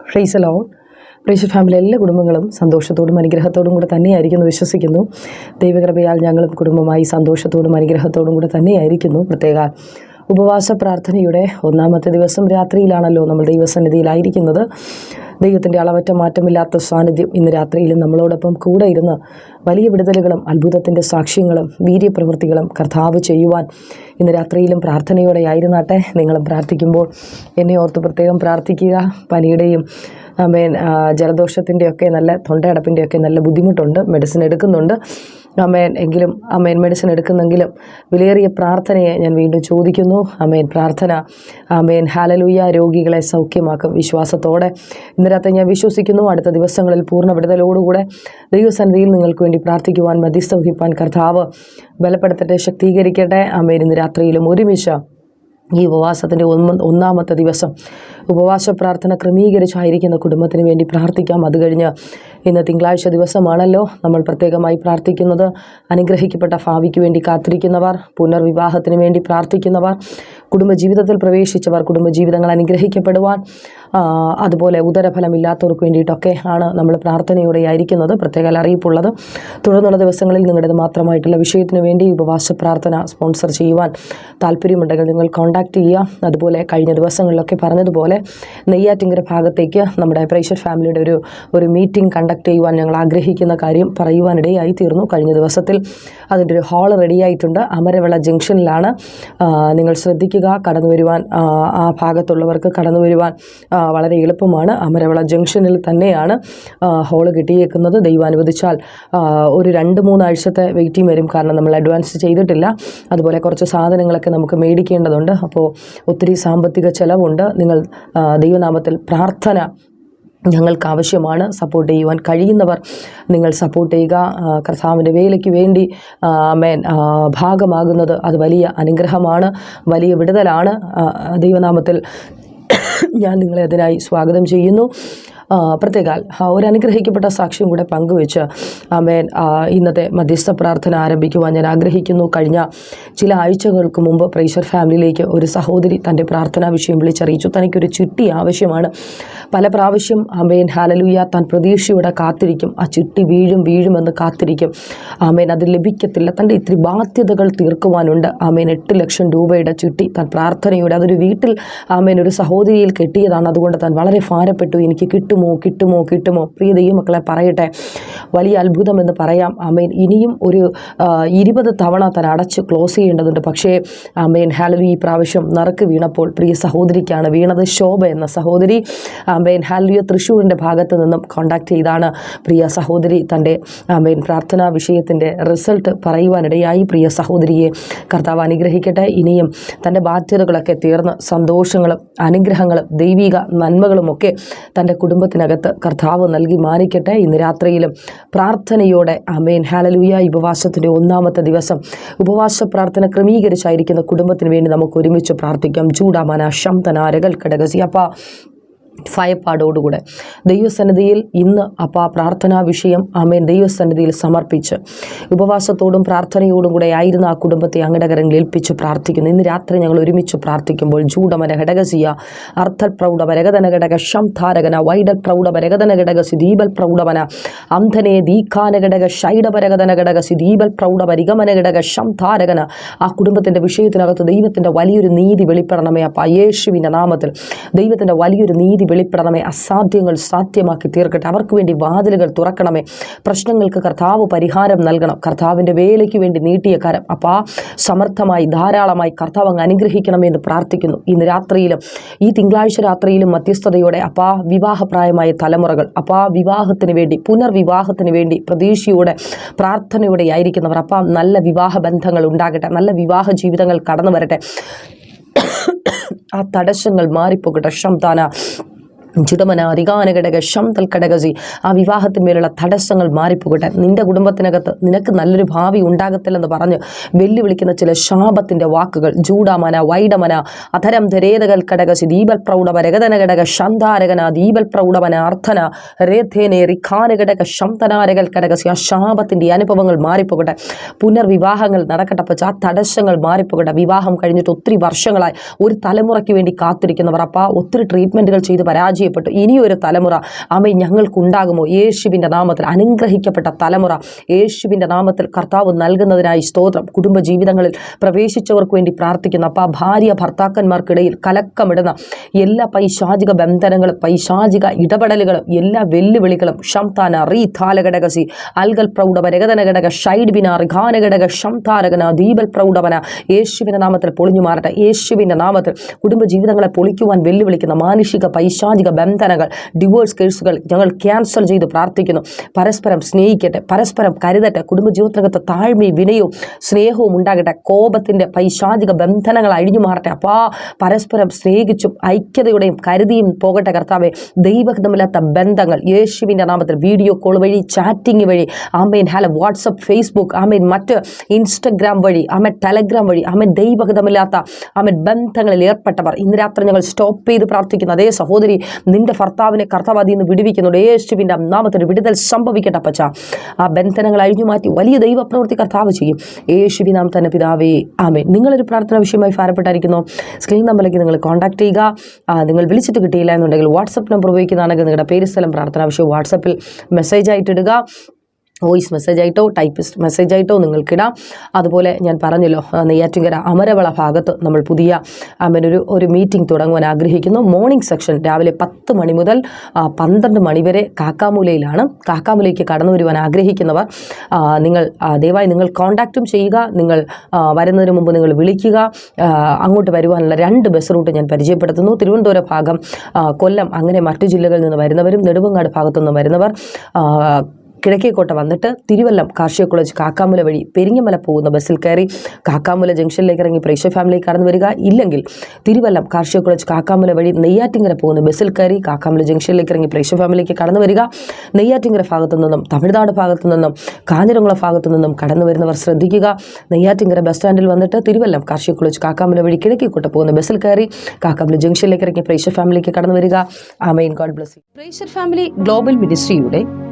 ഫ്രൈസലോ പ്രേക്ഷ family എല്ലാ കുടുംബങ്ങളും സന്തോഷത്തോടും അനുഗ്രഹത്തോടും കൂടെ തന്നെയായിരിക്കുന്നു വിശ്വസിക്കുന്നു. ദൈവകൃപയാൽ ഞങ്ങളും കുടുംബമായി സന്തോഷത്തോടും അനുഗ്രഹത്തോടും കൂടെ തന്നെയായിരിക്കുന്നു. പ്രത്യേക ഉപവാസ പ്രാർത്ഥനയുടെ ഒന്നാമത്തെ ദിവസം രാത്രിയിലാണല്ലോ നമ്മൾ ദൈവസന്നിധിയിലായിരിക്കുന്നത്. ദൈവത്തിന്റെ അളവറ്റ മാറ്റമില്ലാത്ത സാന്നിധ്യം ഇന്ന് രാത്രിയിലും നമ്മളോടൊപ്പം കൂടെ ഇരുന്ന് വലിയ വിടുതലുകളും അത്ഭുതത്തിന്റെ സാക്ഷ്യങ്ങളും വീര്യപ്രവൃത്തികളും കർത്താവ് ചെയ്യുവാൻ ഇന്ന് രാത്രിയിലും പ്രാർത്ഥനയോടെ ആയിരുന്നാട്ടെ നിങ്ങളും പ്രാർത്ഥിക്കുമ്പോൾ എന്നെ ഓർത്ത് പ്രത്യേകം പ്രാർത്ഥിക്കുക. പനിയുടെയും ആമേൻ ജലദോഷത്തിന്റെയൊക്കെ നല്ല തൊണ്ടയടപ്പിന്റെയൊക്കെ നല്ല ബുദ്ധിമുട്ടുണ്ട് മെഡിസിൻ എടുക്കുന്നുണ്ട്. അമേൻ എങ്കിലും അമേൻ മെഡിസിൻ എടുക്കുന്നെങ്കിലും വിലയേറിയ പ്രാർത്ഥനയെ ഞാൻ വീണ്ടും ചോദിക്കുന്നു. അമേൻ പ്രാർത്ഥന അമേൻ ഹാലലൂയ രോഗികളെ സൗഖ്യമാക്കും വിശ്വാസത്തോടെ. ഇന്ന് രാത്രി ഞാൻ വിശ്വസിക്കുന്നു. അടുത്ത ദിവസങ്ങളിൽ പൂർണ വിടുതലോടുകൂടെ ദൈവസന്നിധിയിൽ നിങ്ങൾക്ക് വേണ്ടി പ്രാർത്ഥിക്കുവാൻ മധ്യസ്ഥ വഹിപ്പാൻ കർത്താവ് ബലപ്പെടുത്തട്ടെ ശക്തീകരിക്കട്ടെ. അമേൻ ഇന്ന് രാത്രിയിലും ഒരുമിച്ച് ഈ ഉപവാസത്തിന്റെ ഒന്ന് ഒന്നാമത്തെ ദിവസം ഉപവാസ പ്രാർത്ഥന ക്രമീകരിച്ചായിരിക്കുന്ന കുടുംബത്തിന് വേണ്ടി പ്രാർത്ഥിക്കാം. അത് കഴിഞ്ഞ് ഇന്ന് തിങ്കളാഴ്ച ദിവസമാണല്ലോ നമ്മൾ പ്രത്യേകമായി പ്രാർത്ഥിക്കുന്നത്. അനുഗ്രഹിക്കപ്പെട്ട ഭാവിക്ക് വേണ്ടി കാത്തിരിക്കുന്നവർ പുനർവിവാഹത്തിന് വേണ്ടി പ്രാർത്ഥിക്കുന്നവർ കുടുംബജീവിതത്തിൽ പ്രവേശിച്ചവർ കുടുംബജീവിതങ്ങൾ അനുഗ്രഹിക്കപ്പെടുവാൻ അതുപോലെ ഉദരഫലമില്ലാത്തവർക്ക് വേണ്ടിയിട്ടൊക്കെ ആണ് നമ്മൾ പ്രാർത്ഥനയോടെ ആയിരിക്കുന്നത് പ്രത്യേക അറിയിപ്പുള്ളത്. തുടർന്നുള്ള ദിവസങ്ങളിൽ നിങ്ങളുടേത് മാത്രമായിട്ടുള്ള വിഷയത്തിന് വേണ്ടി ഉപവാസ പ്രാർത്ഥന സ്പോൺസർ ചെയ്യുവാൻ താല്പര്യമുണ്ടെങ്കിൽ നിങ്ങൾ കോൺടാക്റ്റ് ചെയ്യുക. അതുപോലെ കഴിഞ്ഞ ദിവസങ്ങളിലൊക്കെ പറഞ്ഞതുപോലെ നെയ്യാറ്റിങ്കര ഭാഗത്തേക്ക് നമ്മുടെ പ്രേഷർ ഫാമിലിയുടെ ഒരു ഒരു മീറ്റിംഗ് കണ്ടക്ട് ചെയ്യുവാൻ ഞങ്ങൾ ആഗ്രഹിക്കുന്ന കാര്യം പറയുവാനിടയായി തീർന്നു. കഴിഞ്ഞ ദിവസത്തിൽ അതിന്റെ ഒരു ഹാൾ റെഡിയായിട്ടുണ്ട്. അമരവിള ജംഗ്ഷനിലാണ്. നിങ്ങൾ ശ്രദ്ധിക്കുക കടന്നു വരുവാൻ ആ, ഭാഗത്തുള്ളവർക്ക് കടന്നു വരുവാൻ വളരെ എളുപ്പമാണ്. അമരവിള ജംഗ്ഷനിൽ തന്നെയാണ് ഹോൾ കിട്ടിയേക്കുന്നത്. ദൈവം അനുവദിച്ചാൽ ഒരു രണ്ട് മൂന്നാഴ്ചത്തെ വെയിറ്റിംഗ് വരും. കാരണം നമ്മൾ അഡ്വാൻസ് ചെയ്തിട്ടില്ല. അതുപോലെ കുറച്ച് സാധനങ്ങളൊക്കെ നമുക്ക് മേടിക്കേണ്ടതുണ്ട്. അപ്പോൾ ഒത്തിരി സാമ്പത്തിക ചെലവുണ്ട്. നിങ്ങൾ ദൈവനാമത്തിൽ പ്രാർത്ഥന ഞങ്ങൾക്ക് ആവശ്യമാണ് സപ്പോർട്ട് ചെയ്യുവാൻ കഴിയുന്നവർ നിങ്ങൾ സപ്പോർട്ട് ചെയ്യുക. കർത്താവിന്റെ വേലയ്ക്ക് വേണ്ടി മേൻ ഭാഗമാകുന്നത് അത് വലിയ അനുഗ്രഹമാണ് വലിയ വിടുതലാണ്. ദൈവനാമത്തിൽ ഞാൻ നിങ്ങളെ അതിനായി സ്വാഗതം ചെയ്യുന്നു. പ്രത്യേകാൽ ആ, ഒരു അനുഗ്രഹിക്കപ്പെട്ട സാക്ഷ്യം കൂടെ പങ്കുവെച്ച് ആമേൻ ഇന്നത്തെ മധ്യസ്ഥ പ്രാർത്ഥന ആരംഭിക്കുവാൻ ഞാൻ ആഗ്രഹിക്കുന്നു. കഴിഞ്ഞ ചില ആഴ്ചകൾക്ക് മുമ്പ് പ്രൈഷർ ഫാമിലിയിലേക്ക് ഒരു സഹോദരി തന്റെ പ്രാർത്ഥനാ വിഷയം വിളിച്ചറിയിച്ചു. തനിക്കൊരു ചിട്ടി ആവശ്യമാണ്. പല പ്രാവശ്യം ആമേൻ ഹാലലൂയ താൻ പ്രതീക്ഷയോടെ കാത്തിരിക്കും. ആ ചിട്ടി വീഴും വീഴുമെന്ന് കാത്തിരിക്കും. ആമേൻ അത് ലഭിക്കത്തില്ല. തന്റെ ഇത്തിരി ബാധ്യതകൾ തീർക്കുവാനുണ്ട്. ആമേൻ എട്ട് ലക്ഷം രൂപയുടെ ചിട്ടി താൻ പ്രാർത്ഥനയോടെ അതൊരു വീട്ടിൽ ആമേൻ ഒരു സഹോദരിയിൽ കെട്ടിയതാണ്. അതുകൊണ്ട് താൻ വളരെ ഭാരപ്പെട്ടു. എനിക്ക് കിട്ടുമോ കിട്ടുമോ കിട്ടുമോ? പ്രിയ ദൈവമക്കളെ പറയട്ടെ. വലിയ അത്ഭുതം എന്ന് പറയാം. ആമേൻ. ഇനിയും ഒരു ഇരുപത് തവണ താൻ അടച്ച് ക്ലോസ് ചെയ്യേണ്ടതുണ്ട്. പക്ഷേ ആമേൻ ഹാലലു ഈ പ്രാവശ്യം നറുക്ക് വീണപ്പോൾ പ്രിയ സഹോദരിക്കാണ് വീണത്. ശോഭ എന്ന സഹോദരി ആമേൻ ഹാലവിയ തൃശ്ശൂരിന്റെ ഭാഗത്ത് നിന്നും കോണ്ടാക്ട് ചെയ്താണ് പ്രിയ സഹോദരി. തന്റെ ആമേൻ പ്രാർത്ഥനാ വിഷയത്തിന്റെ റിസൾട്ട് പറയുവാനിടയായി പ്രിയ സഹോദരിയെ. കർത്താവ് അനുഗ്രഹിക്കട്ടെ. ഇനിയും തന്റെ ബാധ്യതകളൊക്കെ തീർന്ന് സന്തോഷങ്ങളും അനുഗ്രഹങ്ങളും ദൈവിക നന്മകളുമൊക്കെ തന്റെ കുടുംബത്തിനകത്ത് കർത്താവ് നൽകി മാനിക്കട്ടെ. ഇന്ന് രാത്രിയിലും പ്രാർത്ഥനയോടെ അമേൻ ഹാലലൂയ ഉപവാസത്തിന്റെ ഒന്നാമത്തെ ദിവസം. ഉപവാസ പ്രാർത്ഥന ക്രമീകരിച്ചായിരിക്കുന്ന കുടുംബത്തിന് വേണ്ടി നമുക്ക് ഒരുമിച്ച് പ്രാർത്ഥിക്കാം. ചൂടാമന ശംതനാരകൽ കടകസി അപ്പ ഭയപ്പാടോടുകൂടെ ദൈവസന്നിധിയിൽ ഇന്ന് അപ്പ പ്രാർത്ഥനാ വിഷയം ആമേൻ. ദൈവസന്നിധിയിൽ സമർപ്പിച്ച് ഉപവാസത്തോടും പ്രാർത്ഥനയോടും കൂടെ ആയിരുന്ന ആ കുടുംബത്തെ അങ്ങയുടെ കരങ്ങളിൽ ഏൽപ്പിച്ച് പ്രാർത്ഥിക്കുന്നു. ഇന്ന് രാത്രി ഞങ്ങൾ ഒരുമിച്ച് പ്രാർത്ഥിക്കുമ്പോൾ ജൂഡമന ഘടകസിയ അർത്ഥൽ പ്രൗഢ വരകതന ഘടക ശംധാരകന വൈഡൽ പ്രൗഢ വരകതന ഘടകസി ദീപൽ പ്രൗഢമന അന്ധനെ ദീഖാന ഘടക ഷൈഡപരകതന ഘടകസി ദീപൽ പ്രൗഢ ഘടക ഘടക ശംധാരകന. ആ കുടുംബത്തിന്റെ വിഷയത്തിനകത്ത് ദൈവത്തിന്റെ വലിയൊരു നീതി വെളിപ്പെടണമേ അപ്പ. യേശുവിന്റെ നാമത്തിൽ ദൈവത്തിന്റെ വലിയൊരു നീതി വെളിപ്പെടണമേ അസാധ്യങ്ങൾ സാധ്യമാക്കി തീർക്കട്ടെ. അവർക്ക് വേണ്ടി വാതിലുകൾ തുറക്കണമേ. പ്രശ്നങ്ങൾക്ക് കർത്താവ് പരിഹാരം നൽകണം. കർത്താവിന്റെ വേലയ്ക്ക് വേണ്ടി നീട്ടിയ കരം അപ്പോൾ ആ സമർത്ഥമായി ധാരാളമായി കർത്താവ് അങ്ങ് അനുഗ്രഹിക്കണമേ എന്ന് പ്രാർത്ഥിക്കുന്നു. ഇന്ന് രാത്രിയിലും ഈ തിങ്കളാഴ്ച രാത്രിയിലും മധ്യസ്ഥതയോടെ അപ്പാ വിവാഹപ്രായമായ തലമുറകൾ അപ്പാ വിവാഹത്തിന് വേണ്ടി പുനർവിവാഹത്തിന് വേണ്ടി പ്രതീക്ഷയോടെ പ്രാർത്ഥനയോടെ ആയിരിക്കുന്നവർ അപ്പാ നല്ല വിവാഹ ബന്ധങ്ങൾ ഉണ്ടാകട്ടെ നല്ല വിവാഹ ജീവിതങ്ങൾ കടന്നു വരട്ടെ. ആ തടസ്സങ്ങൾ മാറിപ്പോകട്ടെ. ശംതാന ചുടമന അധികാന ഘടക ശംതൽ ഘടകജി ആ വിവാഹത്തിന്മേലുള്ള തടസ്സങ്ങൾ മാറിപ്പോകട്ടെ. നിന്റെ കുടുംബത്തിനകത്ത് നിനക്ക് നല്ലൊരു ഭാവി ഉണ്ടാകത്തില്ലെന്ന് പറഞ്ഞ് വെല്ലുവിളിക്കുന്ന ചില ശാപത്തിന്റെ വാക്കുകൾ. ജൂഡാമന വൈഡമന അധരം ധരേതകൽ ഘടകശി ദീപൽ പ്രൗഢമ രഗതന ഘടക ശാന്താരകന ദീപൽ പ്രൗഢവന അർത്ഥന രേധേനെ റിഖാന ഘടക ശംതനാരകൽ ഘടകസി ആ ശാപത്തിന്റെ അനുഭവങ്ങൾ മാറിപ്പോകട്ടെ. പുനർവിവാഹങ്ങൾ നടക്കട്ടെ. ആ തടസ്സങ്ങൾ മാറിപ്പോകട്ടെ. വിവാഹം കഴിഞ്ഞിട്ട് ഒത്തിരി വർഷങ്ങളായി ഒരു തലമുറയ്ക്ക് വേണ്ടി കാത്തിരിക്കുന്നവർ. അപ്പം ഒത്തിരി ട്രീറ്റ്മെന്റുകൾ ചെയ്ത് പരാജയം പരാജയപ്പെട്ടു. ഇനിയൊരു തലമുറ അമ്മ ഞങ്ങൾക്കുണ്ടാകുമോ? യേശുവിന്റെ നാമത്തിൽ അനുഗ്രഹിക്കപ്പെട്ട തലമുറ യേശുവിന്റെ നാമത്തിൽ കർത്താവ് നൽകുന്നതിനായി സ്തോത്രം. കുടുംബജീവിതങ്ങളിൽ പ്രവേശിച്ചവർക്ക് വേണ്ടി പ്രാർത്ഥിക്കുന്ന അപ്പോൾ ആ ഭാര്യ ഭർത്താക്കന്മാർക്കിടയിൽ കലക്കമിടുന്ന എല്ലാ പൈശാചിക ബന്ധനങ്ങളും പൈശാചിക ഇടപെടലുകളും എല്ലാ വെല്ലുവിളികളും ഷംതാന റീ ഥാലഘടകസി അൽഗൽ പ്രൗഢവ രഗതന ഘടക ഷൈഡ് ബിന റിഘാന ഘടക ഷംതാരകന ദീപൽ പ്രൗഢവന യേശുവിന്റെ നാമത്തിൽ പൊളിഞ്ഞു മാറട്ടെ. യേശുവിന്റെ നാമത്തിൽ കുടുംബജീവിതങ്ങളെ പൊളിക്കുവാൻ വെല്ലുവിളിക്കുന്ന മാനുഷിക പൈശാചിക ബന്ധനങ്ങൾ ഡിവോഴ്സ് കേസുകൾ ഞങ്ങൾ ക്യാൻസൽ ചെയ്ത് പ്രാർത്ഥിക്കുന്നു. പരസ്പരം സ്നേഹിക്കട്ടെ പരസ്പരം കരുതട്ടെ കുടുംബജീവിതത്തിനകത്ത് താഴ്മയും വിനയവും സ്നേഹവും ഉണ്ടാകട്ടെ കോപത്തിന്റെ പൈശാചിക ബന്ധനങ്ങൾ അഴിഞ്ഞു മാറട്ടെ. അപ്പാ പരസ്പരം സ്നേഹിച്ചും ഐക്യതയുടെയും കരുതിയും പോകട്ടെ കർത്താവെ. ദൈവഹിതമില്ലാത്ത ബന്ധങ്ങൾ യേശുവിന്റെ നാമത്തിൽ വീഡിയോ കോൾ വഴി ചാറ്റിംഗ് വഴി ആമേൻ ഹലോ വാട്സപ്പ് ഫേസ്ബുക്ക് ആമേൻ മറ്റ് ഇൻസ്റ്റഗ്രാം വഴി ആമേൻ ടെലഗ്രാം വഴി ആമേൻ ദൈവഹിതമില്ലാത്ത ആമേൻ ബന്ധങ്ങളിൽ ഏർപ്പെട്ടവർ. ഇന്ന് രാത്രി ഞങ്ങൾ സ്റ്റോപ്പ് ചെയ്ത് പ്രാർത്ഥിക്കുന്നു. അതേ സഹോദരി നിന്റെ ഭർത്താവിനെ കർത്താവ് അതിൽ നിന്ന് വിടുവിക്കുന്നുണ്ട് യേശുവിന്റെ നാമത്തിൽ വിടുതൽ സംഭവിക്കട്ടെ പച്ച ആ ബന്ധനങ്ങൾ അഴിഞ്ഞു മാറ്റി വലിയ ദൈവപ്രവൃത്തി കർത്താവ് ചെയ്യും. യേശുവി നാം തന്നെ പിതാവേ ആമേ നിങ്ങളൊരു പ്രാർത്ഥന വിഷയമായി ഭാരപ്പെട്ടായിരിക്കുന്നു. സ്ക്രീൻ നമ്പറിലേക്ക് നിങ്ങൾ കോൺടാക്ട് ചെയ്യുക. നിങ്ങൾ വിളിച്ചിട്ട് കിട്ടിയില്ല എന്നുണ്ടെങ്കിൽ വാട്സപ്പ് നമ്പർ ഉപയോഗിക്കുന്നതാണെങ്കിൽ നിങ്ങളുടെ പേര് സ്ഥലം പ്രാർത്ഥന വിഷയം വാട്സപ്പിൽ മെസ്സേജ് ആയിട്ട് ഇടുക. വോയിസ് മെസ്സേജ് ആയിട്ടോ ടൈപ്പിസ്റ്റ് മെസ്സേജ് ആയിട്ടോ നിങ്ങൾക്കിടാം. അതുപോലെ ഞാൻ പറഞ്ഞല്ലോ നെയ്യാറ്റിങ്കര അമരവള ഭാഗത്ത് നമ്മൾ പുതിയ അമ്മനൊരു ഒരു മീറ്റിംഗ് തുടങ്ങുവാൻ ആഗ്രഹിക്കുന്നു. മോർണിംഗ് സെക്ഷൻ രാവിലെ പത്ത് മണി മുതൽ പന്ത്രണ്ട് മണി വരെ കാക്കാമൂലയിലാണ്. കാക്കാമൂലയ്ക്ക് കടന്നു വരുവാൻ ആഗ്രഹിക്കുന്നവർ നിങ്ങൾ ദയവായി നിങ്ങൾ കോൺടാക്റ്റും ചെയ്യുക. നിങ്ങൾ വരുന്നതിന് മുമ്പ് നിങ്ങൾ വിളിക്കുക. അങ്ങോട്ട് വരുവാനുള്ള രണ്ട് ബസ് റൂട്ട് ഞാൻ പരിചയപ്പെടുത്തുന്നു. തിരുവനന്തപുരം ഭാഗം കൊല്ലം അങ്ങനെ മറ്റു ജില്ലകളിൽ നിന്ന് വരുന്നവരും നെടുമങ്ങാട് ഭാഗത്തുനിന്ന് വരുന്നവർ കിഴക്കേക്കോട്ട വന്നിട്ട് തിരുവല്ലം കാർഷിക കോളേജ് കാക്കാമുല വഴി പെരിങ്ങമല പോകുന്ന ബസ്സിൽ കയറി കാക്കാമുല ജംഗ്ഷനിലേക്ക് ഇറങ്ങി പ്രേക്ഷ ഫാമിലി കടന്നു വരിക. ഇല്ലെങ്കിൽ തിരുവല്ലം കാർഷിക കോളേജ് കാക്കാമുല വഴി നെയ്യാറ്റിങ്കര പോകുന്ന ബസ്സിൽ കയറി കാക്കാമുല ജംഗ്ഷനിലേക്ക് ഇറങ്ങി പ്രേക്ഷ ഫാമിലിക്ക് കടന്നു വരിക. നെയ്യാറ്റിങ്കര ഭാഗത്തു നിന്നും തമിഴ്നാട് ഭാഗത്തു നിന്നും കാഞ്ഞിരംകുളം ഭാഗത്തു നിന്നും കടന്നു വരുന്നവർ ശ്രദ്ധിക്കുക. നെയ്യാറ്റിങ്ങര ബസ് സ്റ്റാൻഡിൽ വന്നിട്ട് തിരുവല്ലം കാർഷിക കോളേജ് കാക്കാമുല വഴി കിഴക്കേക്കോട്ട പോകുന്ന ബസ്സിൽ കയറി കാക്കാമുല ജംഗ്ഷനിലേക്ക് ഇറങ്ങി പ്രേക്ഷ ഫാമിലിക്ക് കടന്നു വരിക. ആമേൻ. ഗോഡ് ബ്ലസ് ഫാമിലി ഗ്ലോബൽ മിനിസ്ട്രിയുടെ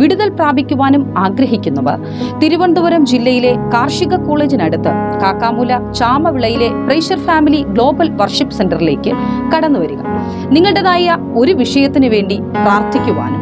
വിടുതൽ പ്രാപിക്കുവാനും ആഗ്രഹിക്കുന്നവർ. തിരുവനന്തപുരം ജില്ലയിലെ കാർഷിക കോളേജിനടുത്ത് കാക്കാമൂല ചാമവിളയിലെ പ്രേഷർ ഫാമിലി ഗ്ലോബൽ വർഷിപ്പ് സെന്ററിലേക്ക് കടന്നുവരിക. നിങ്ങളുടേതായ ഒരു വിഷയത്തിനു വേണ്ടി പ്രാർത്ഥിക്കുവാനും